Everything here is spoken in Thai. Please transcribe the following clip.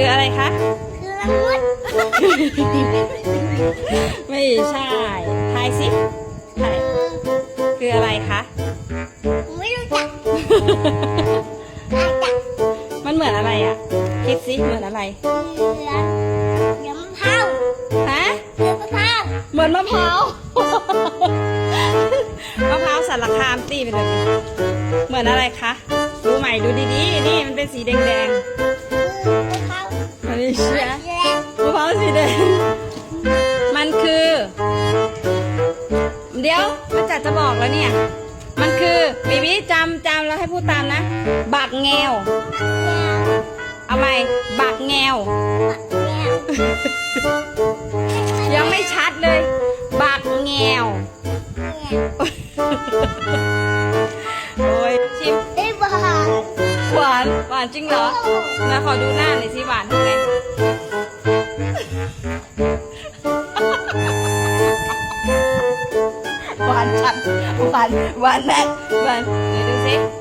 คืออะไรคะ คือละมุดไม่ใช่ทายสิทายคืออะไรคะ ไม่รู้จักอาจจะมันเหมือนอะไรอะ คิดสิเหมือนอะไร เหลือเหลือมะพร้าวฮะ เหลือมะพร้าวเหมือนมะพร้าว มะพร้าวสารคามตีไปเลยสิเหมือนอะไรคะดูใหม่ดูดีๆ นี่มันเป็นสีแดงคืะพร้าวสีแดงมันคือ เดี๋ยวมันจัดจะบอกแล้วเนี่ย มันคือบีบีจำจำแล้วให้พูดตามนะ บักแงวแก้วเอาใหม่ บักแงวแก้วยังไม่ชัดเลย บักแงวแก้วโอ้ยชิมไอ้บ้าหวาน หวานจริงเหรอนะขอดูหน้าหน่อยสิหวานทำไง หวานจัดหวานหวานแน่หวานไหนดูสิ